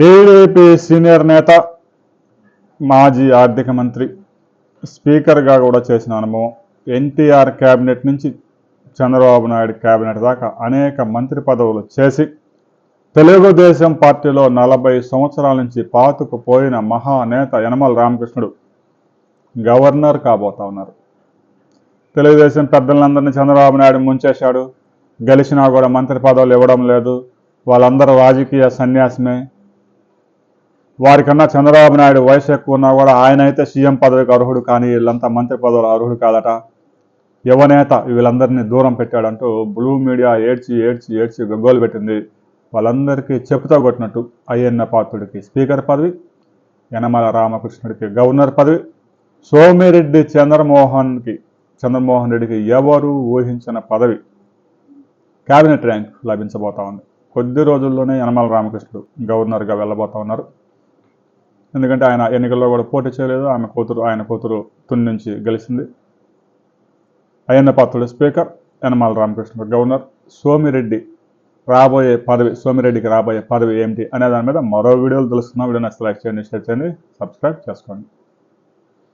TDP senior నేత మాజీ ఆర్థిక మంత్రి స్పీకర్గా కూడా చేసిన అనుభవం ఎన్టీఆర్ క్యాబినెట్ నుంచి చంద్రబాబు నాయుడు క్యాబినెట్ దాకా అనేక మంత్రి పదవులు చేసి తెలుగుదేశం పార్టీలో నలభై సంవత్సరాల నుంచి పాతుకుపోయిన మహానేత యనమల రామకృష్ణుడు గవర్నర్ కాబోతా ఉన్నారు. తెలుగుదేశం పెద్దలందరినీ చంద్రబాబు నాయుడు ముంచేశాడు. గెలిచినా కూడా మంత్రి పదవులు ఇవ్వడం లేదు. వాళ్ళందరూ రాజకీయ సన్యాసమే. వారికన్నా చంద్రబాబు నాయుడు వయసు ఎక్కువ ఉన్నా కూడా ఆయన అయితే సీఎం పదవికి అర్హుడు కానీ వీళ్ళంతా మంత్రి పదవులు అర్హుడు కాదట. యువనేత వీళ్ళందరినీ దూరం పెట్టాడంటూ బ్లూ మీడియా ఏడ్చి ఏడ్చి ఏడ్చి గగ్గోలు పెట్టింది. వాళ్ళందరికీ చెప్పుతో కొట్టినట్టు అయ్యన్న పాత్రుడికి స్పీకర్ పదవి యనమల రామకృష్ణుడికి గవర్నర్ పదవి సోమిరెడ్డి చంద్రమోహన్కి చంద్రమోహన్ రెడ్డికి ఎవరు ఊహించిన పదవి. క్యాబినెట్ ర్యాంక్ లభించబోతా ఉంది. కొద్ది రోజుల్లోనే యనమల రామకృష్ణుడు గవర్నర్గా వెళ్ళబోతా ఉన్నారు. ఎందుకంటే ఆయన ఎన్నికల్లో కూడా పోటీ చేయలేదు. ఆమె కూతురు ఆయన కూతురు తుని నుంచి గెలిచింది. Ayyanna Patrudu speaker Yanamala Ramakrishna governor. Somireddy రాబోయే పదవి సోమిరెడ్డికి రాబోయే పదవి ఏమిటి అనే దాని మీద మరో వీడియోలు తెలుసుకున్నాం వీడియో నచ్చితే లైక్ చేయండి షేర్ చేయండి సబ్స్క్రైబ్ చేసుకోండి.